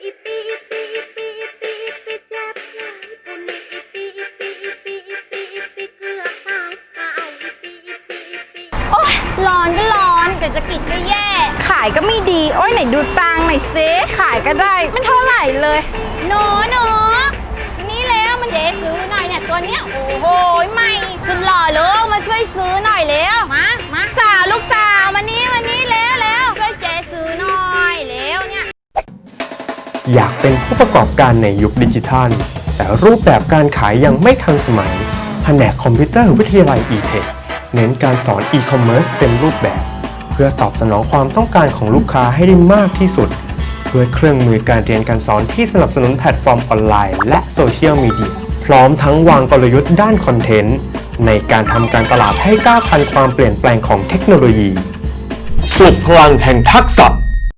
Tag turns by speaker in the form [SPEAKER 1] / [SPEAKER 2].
[SPEAKER 1] อีอ้ยโอ๊ยร้อนก็ร้อนเศรษฐกิจก็แย่
[SPEAKER 2] ขายก็ไม่ดี โอ้ยไหนดูตังไหนเอยซขายก็ได้ไม่เท่าไหร่เลย
[SPEAKER 1] โนโนนี่แล้วมันเจ๊ซื้อหน่อยเนี่ยตัวเนี้ยโอ้โหใหม่สุดหล่อเลยมาช่วยซื้อหน่อยแล้ว
[SPEAKER 3] อยากเป็นผู้ประกอบการในยุคดิจิทัล แต่รูปแบบการขายยังไม่ทันสมัย แผนกคอมพิวเตอร์วิทยาลัย e-tech เน้นการสอน e-commerce เต็มรูปแบบ เพื่อตอบสนองความต้องการของลูกค้าให้ได้มากที่สุดด้วยเครื่องมือการเรียนการสอนที่สนับสนุนแพลตฟอร์มออนไลน์และโซเชียลมีเดียพร้อมทั้งวางกลยุทธ์ด้านคอนเทนต์ ในการทำการตลาดให้ก้าวทันความเปลี่ยนแปลงของเทคโนโลยีปลุกพลังแห่งทักษะ